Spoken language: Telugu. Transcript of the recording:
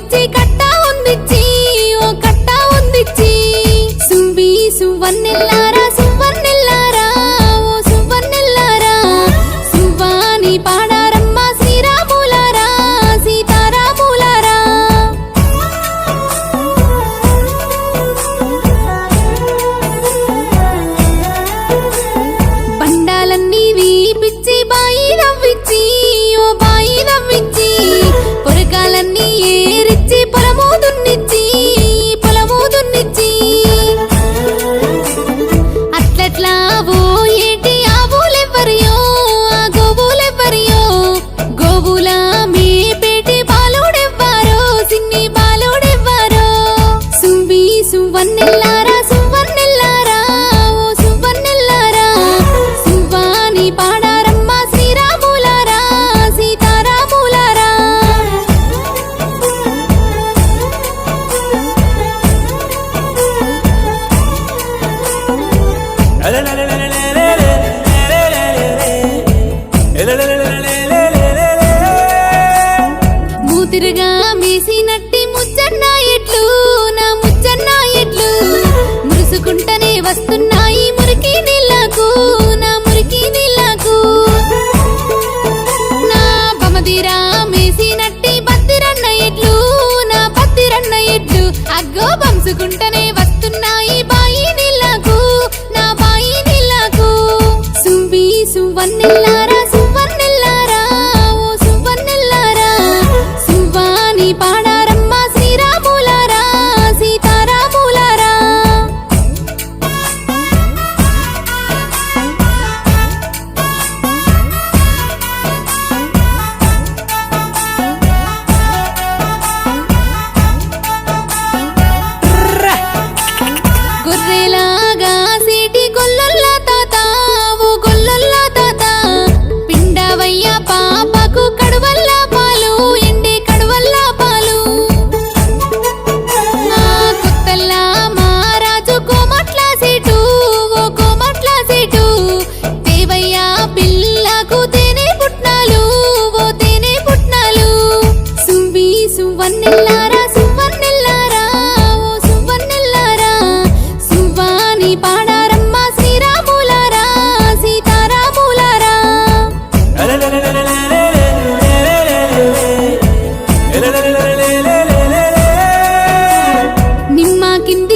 take చూసుకుంటనే వస్తున్నాయి బాయి నీళ్ళకు నా బాయి నీళ్ళకు సువ్వి సువ్వన్నెల్లారా makin